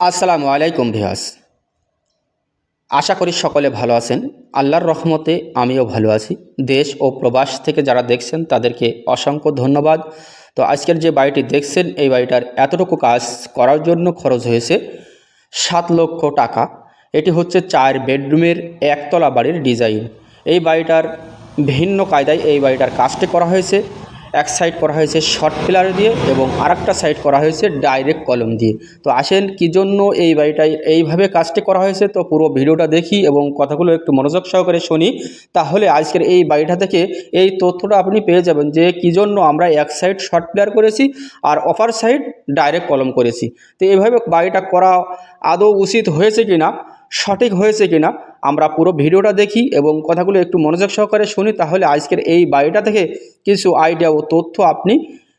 আসসালামু আলাইকুম ভিয়াস আশা করি সকলে ভালো আছেন। আল্লাহর রহমতে আমিও ভালো আছি। দেশ ও প্রবাস থেকে যারা দেখছেন, তাদেরকে অসংখ্য ধন্যবাদ। তো আজকের যে বাড়িটি দেখছেন, এই বাড়িটার এতটুকু কাজ করার জন্য খরচ হয়েছে সাত লক্ষ টাকা। এটি হচ্ছে চার বেডরুমের একতলা বাড়ির ডিজাইন। এই বাড়িটার ভিন্ন কায়দায় এই বাড়িটার কাজটি করা হয়েছে। এক সাইড করা হয়েছে শর্ট পিলার দিয়ে এবং আরেকটা সাইড করা হয়েছে ডাইরেক্ট কলম দিয়ে। তো আসেন কী জন্য এই বাড়িটায় এইভাবে কাজটি করা হয়েছে? তো পুরো ভিডিওটা দেখি এবং কথাগুলো একটু মনোযোগ সহকারে শুনি। তাহলে আজকের এই বাড়িটা থেকে এই তথ্যটা আপনি পেয়ে যাবেন যে কী জন্য আমরা এক সাইড শর্ট পিলার করেছি আর অপার সাইড ডাইরেক্ট কলম করেছি। তো এইভাবে বাড়িটা করা আদৌ উচিত হয়েছে কি না সঠিক হয়েছে কি না আমরা পুরো ভিডিওটা দেখি এবং কথাগুলো একটু মনোযোগ সহকারে শুনি, তাহলে আজকের এই বাড়িটা থেকে কিছু আইডিয়া ও তথ্য আপনি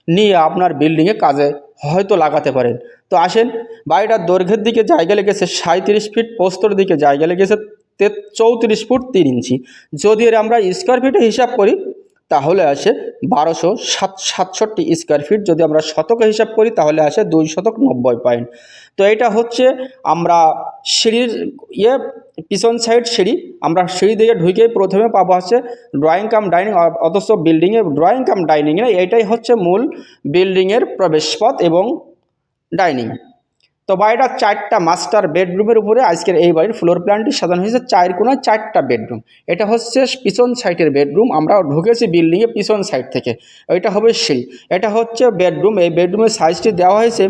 নিয়ে আপনার বিল্ডিংয়ে কাজে হয়তো লাগাতে পারেন। তো আসেন, বাড়িটার দৈর্ঘ্যের দিকে জায়গা লেগেছে সাঁত্রিশ ফিট পোস্তর দিকে জায়গা লেগেছে তে চৌত্রিশ ফুট তিন ইঞ্চি। যদি এর আমরা স্কোয়ার ফিটে হিসাব করি তাহলে আসে বারোশো সাত সাতষট্টি স্কোয়ার ফিট যদি আমরা শতকে হিসাব করি, তাহলে আসে দুই শতক নব্বই পয়েন্ট তো এটা হচ্ছে আমরা সিঁড়ির ইয়ে পিছন সাইড সিঁড়ি। আমরা সিঁড়ি দিয়ে ঢুকে প্রথমে পাবো হচ্ছে ড্রয়িং কাম ডাইনিং অথচ বিল্ডিংয়ে ড্রয়িং কাম ডাইনিং না এটাই হচ্ছে মূল বিল্ডিংয়ের প্রবেশপথ এবং ডাইনিং তো বাড়িটা চারটা মাস্টার বেডরুমের উপরে, আজকের এই বাড়ির ফ্লোর প্ল্যানটি সাজানো হয়েছে চার কোনায় চারটা বেডরুম এটা হচ্ছে পিছন সাইডের বেডরুম আমরা ঢুকেছি বিল্ডিংয়ে পিছন সাইড থেকে। এটা হবে সেই। এটা হচ্ছে বেডরুম এই বেডরুমের সাইজটি দেওয়া হয়েছে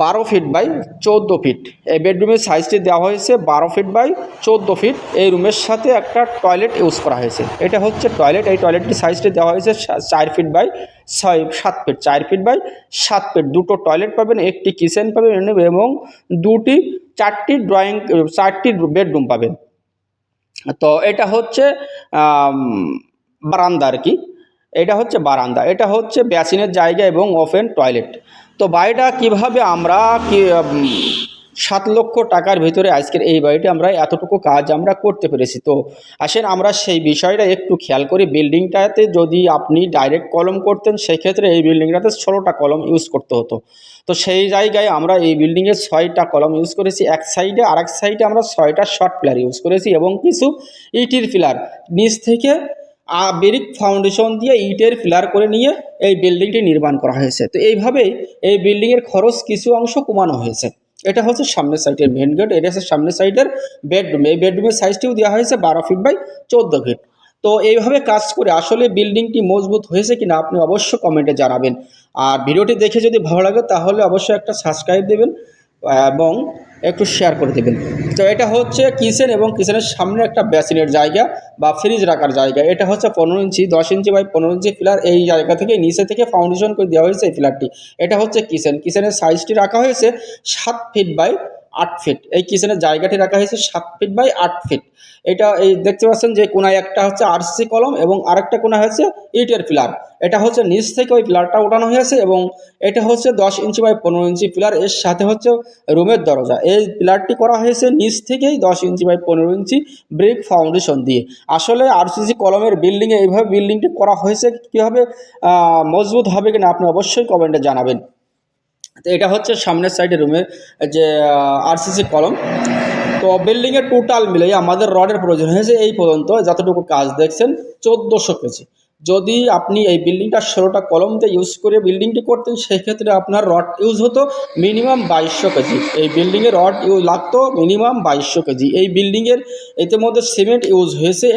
বারো ফিট বাই চৌদ্দো ফিট এই বেডরুমের সাইজটি দেওয়া হয়েছে বারো ফিট বাই চৌদ্দো ফিট এই রুমের সাথে একটা টয়লেট ইউজ করা হয়েছে। এটা হচ্ছে টয়লেট এই টয়লেটটির সাইজটি দেওয়া হয়েছে চার ফিট বাই ছয়, সাত ফিট চার ফিট বাই সাত ফিট দুটো টয়লেট পাবেন, একটি কিচেন পাবেন এবং দুটি, চারটি ড্রয়িং চারটি বেডরুম পাবেন। তো এটা হচ্ছে বারান্দা আর কি। এটা হচ্ছে বারান্দা। এটা হচ্ছে বেসিনের জায়গা এবং ওপেন টয়লেট তো বাড়িটা কীভাবে আমরা কি সাত লক্ষ টাকার ভিতরে আজকের এই বাড়িটি আমরা এতটুকু কাজ আমরা করতে পেরেছি। তো আসেন আমরা সেই বিষয়টা একটু খেয়াল করি। বিল্ডিংটাতে যদি আপনি ডাইরেক্ট কলম করতেন, সেক্ষেত্রে এই বিল্ডিংটাতে ষোলোটা কলম ইউজ করতে হতো। তো সেই জায়গায় আমরা এই বিল্ডিংয়ে ছয়টা কলম ইউজ করেছি। এক সাইডে আর এক সাইডে আমরা ছয়টা শর্ট পিলার ইউজ করেছি এবং কিছু ইটির পিলার। নিচ থেকে বেরিক ফাউন্ডেশন দিয়ে ইটের পিলার করে নিয়ে এই বিল্ডিংটি নির্মাণ করা হয়েছে। তো এইভাবেই এই বিল্ডিংয়ের খরচ কিছু অংশ কমানো হয়েছে। এটা হচ্ছে সামনের সাইডের মেন গেট এটা হচ্ছে সামনের সাইডের বেডরুম এই বেডরুমের সাইজটিও দেওয়া হয়েছে বারো ফিট বাই চোদ্দ ফিট তো এইভাবে কাজ করে আসলে বিল্ডিংটি মজবুত হয়েছে কিনা আপনি অবশ্যই কমেন্টে জানাবেন। আর ভিডিওটি দেখে যদি ভালো লাগে তাহলে অবশ্যই একটা সাবস্ক্রাইব দেবেন এবং একটু শেয়ার করে দেবেন। তো এটা হচ্ছে কিচেন এবং কিচেনের সামনে একটা বেসিনের জায়গা বা ফ্রিজ রাখার জায়গা। এটা হচ্ছে পনেরো ইঞ্চি, দশ ইঞ্চি বাই পনেরো ইঞ্চি পিলার এই জায়গা থেকে নিচে থেকে ফাউন্ডেশন করে দেওয়া হয়েছে এই পিলারটি এটা হচ্ছে কিচেন। কিচেনের সাইজটি রাখা হয়েছে সাত ফিট বাই আট ফিট এই কিচেনের জায়গাটি রাখা হয়েছে সাত ফিট বাই আট ফিট এটা এই দেখতে পাচ্ছেন যে কোনায় একটা হচ্ছে আরসি কলম এবং আরেকটা কোনা হচ্ছে ইটের পিলার এটা হচ্ছে নিচ থেকে ওই পিলারটা উঠানো হয়েছে এবং এটা হচ্ছে দশ ইঞ্চি বাই পনেরো ইঞ্চি পিলার এর সাথে হচ্ছে রুমের দরজা। এই পিলারটি করা হয়েছে নিচ থেকেই দশ ইঞ্চি বাই পনেরো ইঞ্চি ব্রিক ফাউন্ডেশন দিয়ে। আসলে আরসিসি কলমের বিল্ডিংয়ে এইভাবে বিল্ডিংটি করা হয়েছে কীভাবে মজবুত হবে কিনা আপনি অবশ্যই কমেন্টে জানাবেন। তো এটা হচ্ছে সামনের সাইডে রুমের যে আরসিসি কলম তো বিল্ডিংয়ের টোটাল মিলে আমাদের রডের প্রয়োজন হয়েছে এই পর্যন্ত যতটুকু কাজ দেখছেন, চোদ্দোশো কেজি যদি আপনি এই বিল্ডিংটা ষোলোটা কলম দিয়ে ইউজ করে বিল্ডিংটি করতেন, সেক্ষেত্রে আপনার রড ইউজ হতো মিনিমাম বাইশশো কেজি এই বিল্ডিংয়ে রড ইউজ লাগতো মিনিমাম বাইশশো কেজি এই বিল্ডিংয়ের ইতিমধ্যে সিমেন্ট ইউজ হয়েছে।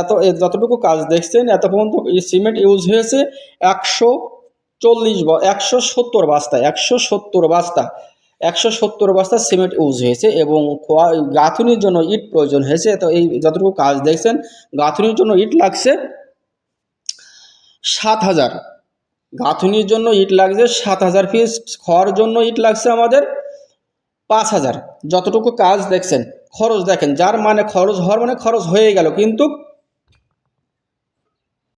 এত যতটুকু কাজ দেখছেন, এত পর্যন্ত সিমেন্ট ইউজ হয়েছে একশো চল্লিশ একশো সত্তর বস্তা, একশো সত্তর বস্তা, একশো সত্তর বস্তা সিমেন্ট ইউজ হয়েছে এবং গাঁথুনির জন্য ইট প্রয়োজন হয়েছে। তো এই যতটুকু কাজ দেখছেন, গাঁথুনির জন্য ইট লাগছে সাত হাজার। গাঁথুনির জন্য ইট লাগছে সাত হাজার পিস খড় জন্য ইট লাগছে আমাদের পাঁচ হাজার। যতটুকু কাজ দেখছেন, খরচ দেখেন, যার মানে খরচ, হওয়ার মানে খরচ হয়ে গেল, কিন্তু